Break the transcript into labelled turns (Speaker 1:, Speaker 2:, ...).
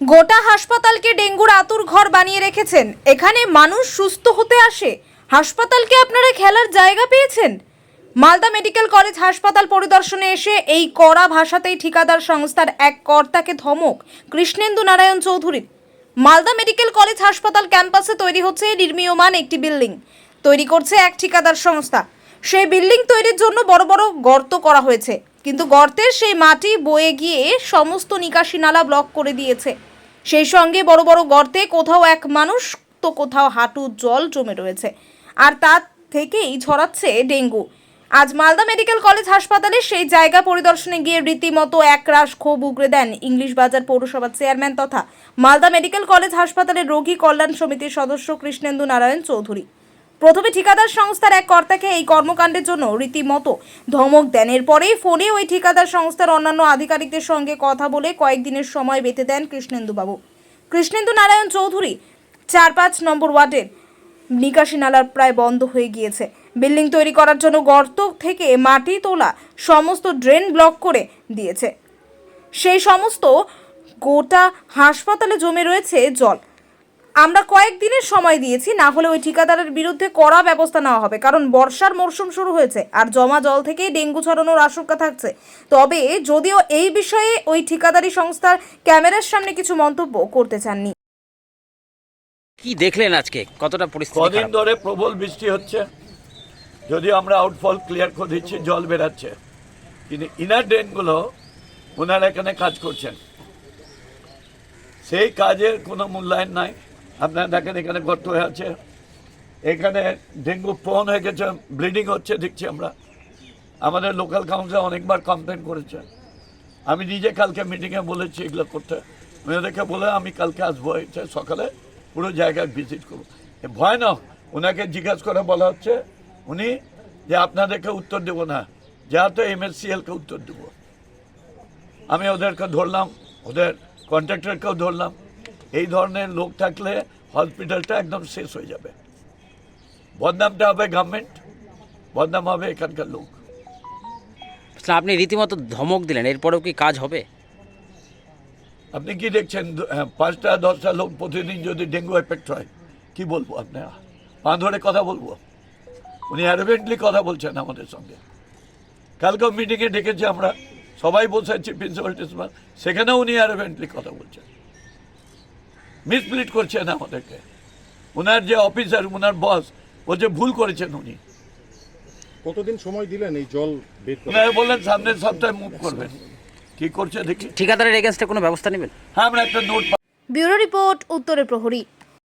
Speaker 1: গোটা হাসপাতালকে ডেঙ্গুর আতুর ঘর বানিয়ে রেখেছেন। এখানে মানুষ সুস্থ হতে আসে। হাসপাতালকে আপনারা খেলার জায়গা পেয়েছেন? মালদা মেডিকেল কলেজ হাসপাতাল পরিদর্শনে এসে এই কড়া ভাষাতেই ঠিকাদার সংস্থার এক কর্তাকে ধমক, কৃষ্ণেন্দু নারায়ণ চৌধুরীর। মালদা মেডিকেল কলেজ হাসপাতাল ক্যাম্পাসে তৈরি হচ্ছে নির্মীয়মান একটি বিল্ডিং। তৈরি করছে এক ঠিকাদার সংস্থা। সেই বিল্ডিং তৈরির জন্য বড় বড় গর্ত করা হয়েছে। কিন্তু গর্তের সেই মাটি বয়ে গিয়ে সমস্ত নিকাশি নালা ব্লক করে দিয়েছে। সেই সঙ্গে বড় বড় গর্তে কোথাও এক মানুষ তো কোথাও হাঁটু জল জমে রয়েছে। আর তা থেকেই ছড়াচ্ছে ডেঙ্গু। আজ মালদা মেডিকেল কলেজ হাসপাতালে সেই জায়গা পরিদর্শনে গিয়ে রীতিমতো একরাশ ক্ষোভ উগড়ে দেন ইংলিশ বাজার পৌরসভার চেয়ারম্যান তথা মালদা মেডিকেল কলেজ হাসপাতালের রোগী কল্যাণ সমিতির সদস্য কৃষ্ণেন্দু নারায়ণ চৌধুরী। প্রথমে ঠিকাদার সংস্থার এক কর্তাকে এই কর্মকাণ্ডের জন্য রীতিমতো ধমক দেন। এরপরেই ফোনে ওই ঠিকাদার সংস্থার অন্যান্য আধিকারিকদের সঙ্গে কথা বলে কয়েকদিনের সময় বেঁধে দেন কৃষ্ণেন্দুবাবু। কৃষ্ণেন্দু নারায়ণ চৌধুরী চার পাঁচ নম্বর ওয়ার্ডের নিকাশি নালার প্রায় বন্ধ হয়ে গিয়েছে। বিল্ডিং তৈরি করার জন্য গর্ত থেকে মাটি তোলা সমস্ত ড্রেন ব্লক করে দিয়েছে। সেই সমস্ত গোটা হাসপাতালে জমে রয়েছে জল। আমরা কয়েকদিনের সময় দিয়েছি না হলে ওই ঠিকাদারের বিরুদ্ধে কড়া ব্যবস্থা নেওয়া হবে। কারণ বর্ষার মরশুম শুরু হয়েছে আর জমা জল থেকেই ডেঙ্গু ছড়ানোর আশঙ্কা থাকছে। তবে যদিও এই বিষয়ে ওই ঠিকাদারি সংস্থার ক্যামেরার সামনে কিছু মন্তব্য করতে চাননি।
Speaker 2: কি দেখলেন আজকে? কতটা পরিস্থিতি
Speaker 3: কদিন ধরে প্রবল বৃষ্টি হচ্ছে। যদিও আমরা আউটফল ক্লিয়ার করে দিচ্ছি জল বেরাচ্ছে। কিন্তু ইনার ড্রেনগুলো ওনারা এখানে কাজ করছেন। সেই কাজের কোনো মূল্যায়ন নাই। আপনারা দেখেন এখানে গর্ত হয়ে আছে। এখানে ডেঙ্গু প্রন হয়ে গেছে, ব্লিডিং হচ্ছে, দেখছি আমরা। আমাদের লোকাল কাউন্সিল অনেকবার কমপ্লেন করেছে। আমি নিজে কালকে মিটিংয়ে বলেছি এগুলো করতে। ওনাদেরকে বলে, আমি কালকে আসব সকালে পুরো জায়গায় ভিজিট করব। ভয় না ওনাকে জিজ্ঞাসা করে বলা হচ্ছে, উনি যে আপনাদেরকে উত্তর দেবো না যা তো এমএসসিএলকে উত্তর দেবো। আমি ওদেরকে ধরলাম, ওদের কন্ট্রাক্টরকেও ধরলাম। এই ধরনের লোক থাকলে হসপিটালটা একদম শেষ হয়ে যাবে। বদনামটা হবে গভর্নমেন্ট বদনাম হবে এখানকার লোক।
Speaker 2: আপনি রীতিমতো ধমক দিলেন এরপরেও কি কাজ হবে?
Speaker 3: আপনি কি দেখছেন হ্যাঁ, পাঁচটা দশটা লোক প্রতিদিন যদি ডেঙ্গু এফেক্ট হয় কি বলব আপনার? পা ধরে কথা বলব? উনি অ্যারোভেন্টলি কথা বলছেন আমাদের সঙ্গে। কালকেও মিটিংয়ে ডেকেছি আমরা সবাই বসে আছি প্রিন্সিপাল টিন্সিপাল সেখানেও উনি অ্যারোভেন্টলি কথা বলছেন। মিসপ্লিট করছেন আমাদেরকে। ওনার যে অফিসার ওনার বস ও যে ভুল করেছেন উনি।
Speaker 4: কতদিন সময় দিলেন এই জল
Speaker 3: ওনারা বললেন সামনের সপ্তাহে মুভ করবেন। কি করছে দেখি।
Speaker 2: ঠিকাদারের এগেনস্টে কোনো ব্যবস্থা নেবেন?
Speaker 3: হ্যাঁ আমরা একটা নোট
Speaker 1: ব্যুরো রিপোর্ট উত্তরের প্রহরী।